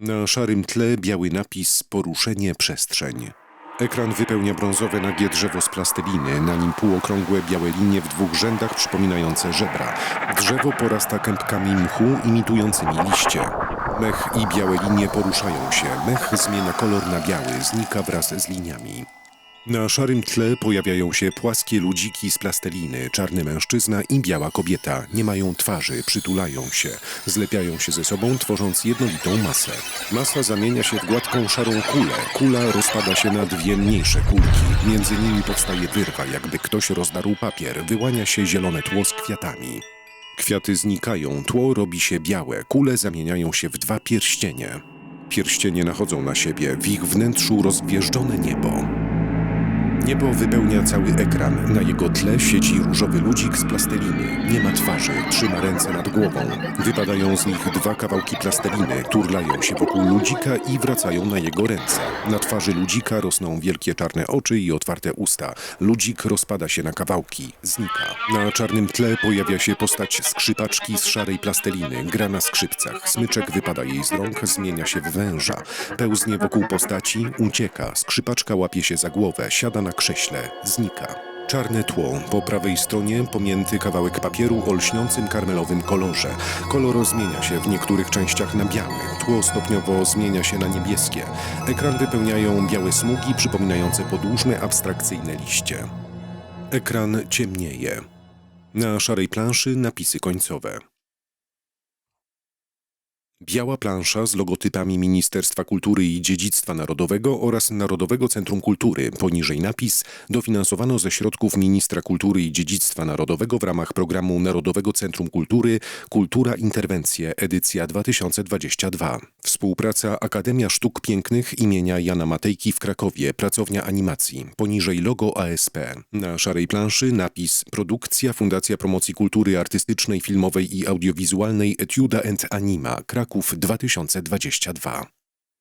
Na szarym tle biały napis Poruszenie przestrzeń. Ekran wypełnia brązowe nagie drzewo z plasteliny, na nim półokrągłe białe linie w dwóch rzędach przypominające żebra. Drzewo porasta kępkami mchu imitującymi liście. Mech i białe linie poruszają się, mech zmienia kolor na biały, znika wraz z liniami. Na szarym tle pojawiają się płaskie ludziki z plasteliny, czarny mężczyzna i biała kobieta. Nie mają twarzy, przytulają się, zlepiają się ze sobą, tworząc jednolitą masę. Masa zamienia się w gładką szarą kulę. Kula rozpada się na dwie mniejsze kulki. Między nimi powstaje wyrwa, jakby ktoś rozdarł papier. Wyłania się zielone tło z kwiatami. Kwiaty znikają, tło robi się białe, kule zamieniają się w dwa pierścienie. Pierścienie nachodzą na siebie, w ich wnętrzu rozgwieżdżone niebo. Niebo wypełnia cały ekran. Na jego tle siedzi różowy ludzik z plasteliny. Nie ma twarzy, trzyma ręce nad głową. Wypadają z nich dwa kawałki plasteliny, turlają się wokół ludzika i wracają na jego ręce. Na twarzy ludzika rosną wielkie czarne oczy i otwarte usta. Ludzik rozpada się na kawałki, znika. Na czarnym tle pojawia się postać skrzypaczki z szarej plasteliny. Gra na skrzypcach. Smyczek wypada jej z rąk, zmienia się w węża. Pełznie wokół postaci, ucieka. Skrzypaczka łapie się za głowę, siada na krześle, znika. Czarne tło, po prawej stronie pomięty kawałek papieru o lśniącym karmelowym kolorze. Kolor zmienia się w niektórych częściach na biały, tło stopniowo zmienia się na niebieskie. Ekran wypełniają białe smugi przypominające podłużne abstrakcyjne liście. Ekran ciemnieje. Na szarej planszy napisy końcowe. Biała plansza z logotypami Ministerstwa Kultury i Dziedzictwa Narodowego oraz Narodowego Centrum Kultury. Poniżej napis dofinansowano ze środków Ministra Kultury i Dziedzictwa Narodowego w ramach programu Narodowego Centrum Kultury Kultura Interwencje edycja 2022. Współpraca Akademia Sztuk Pięknych imienia Jana Matejki w Krakowie, pracownia animacji. Poniżej logo ASP. Na szarej planszy napis Produkcja Fundacja Promocji Kultury Artystycznej, Filmowej i Audiowizualnej Etiuda and Anima Kraków 2022.